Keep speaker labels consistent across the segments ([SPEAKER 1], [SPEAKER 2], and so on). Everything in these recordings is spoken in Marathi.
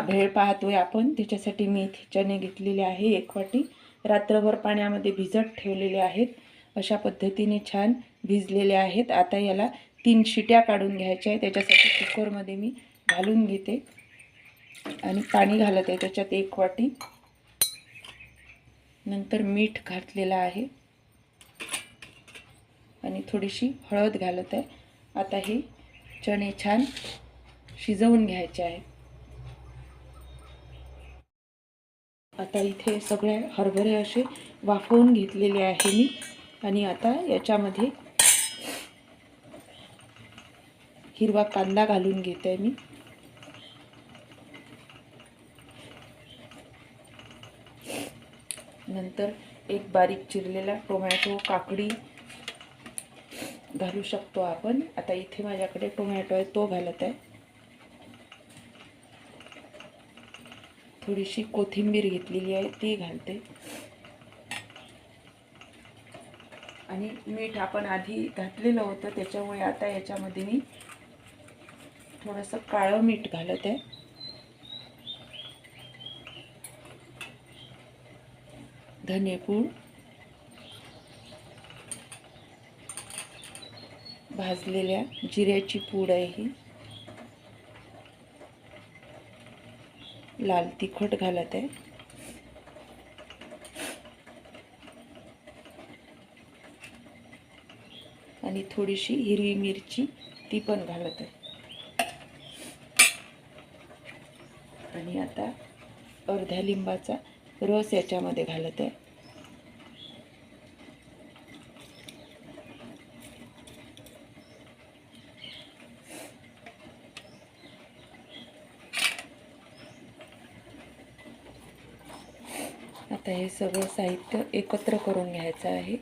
[SPEAKER 1] भेळ पाहतोय आपण. त्याच्यासाठी मी इथे चणे घेतलेले आहे एक वाटी. रात्रभर पाण्यामध्ये भिजत ठेवलेले आहेत. अशा पद्धतीने छान भिजलेले आहेत. आता याला तीन शिट्या काढून घ्यायच्या आहे त्याच्यासाठी कुकरमध्ये मी घालून घेते. आणि पाणी घालत आहे. त्याच्यात एक वाटी. नंतर मीठ घातलेलं आहे. आणि थोडीशी हळद घालत आहे. आता हे चणे छान शिजवून घ्यायचे आहे आता इथे सगळे हरभरे असे वाफवून घेतलेले आहे मी. आणि आता याच्यामध्ये हिरवा कांदा घालून घेत आहे मी. नंतर एक बारीक चिरलेला टोमॅटो काकडी घालू शकतो आपण. आता इथे माझ्याकडे टोमॅटो आहे तो घालत आहे. थोडीशी कोथिंबीर घेतलेली आहे ती घालते. आणि मीठ आपण आधी घातलेलं होतं त्याच्यामुळे आता याच्यामध्ये मी थोडंसं काळं मीठ घालत. आहे धनेपूड भाजलेल्या जिऱ्याची पूड आहे ही. लाल तिखट घालत आहे. आणि थोडीशी हिरवी मिरची ती पण घालत आहे. आणि आता अर्ध्या लिंबाचा रस याच्यामध्ये घालत आहे. आता हे सगळं साहित्य एकत्र करून घ्यायचं आहे.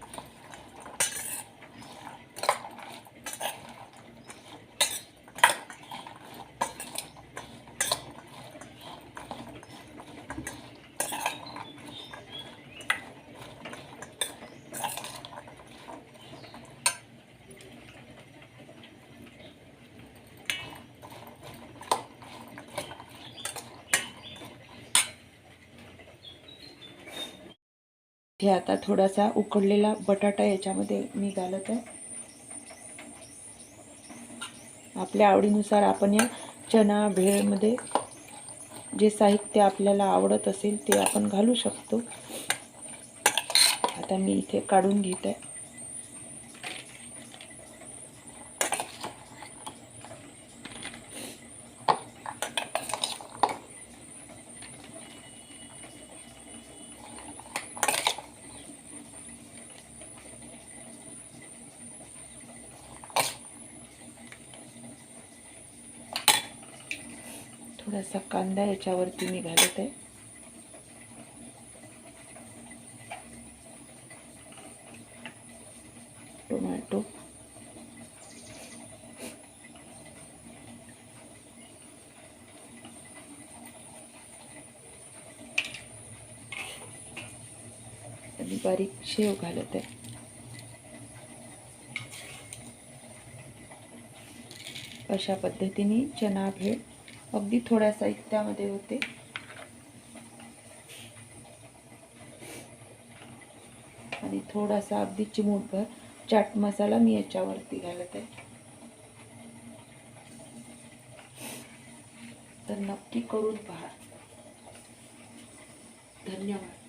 [SPEAKER 1] हे आता थोडासा उकडलेला बटाटा याच्यामध्ये मी घालत आहे. आपल्या आवडीनुसार आपण या चना भेळमध्ये जे साहित्य आपल्याला आवडत असेल ते आपण घालू शकतो. आता मी इथे काढून घेत आहे. थोडासा कांदा याच्यावरती मी घालत. आहे टोमॅटो. आणि बारीक शेव घालत. आहे अशा पद्धतीने चना भेळ अगदी थोड्या साहित्यामध्ये होते. आणि थोडासा अगदी चिमूटभर चाट मसाला मी याच्यावरती घालत आहे. तर नक्की करून पहा. धन्यवाद.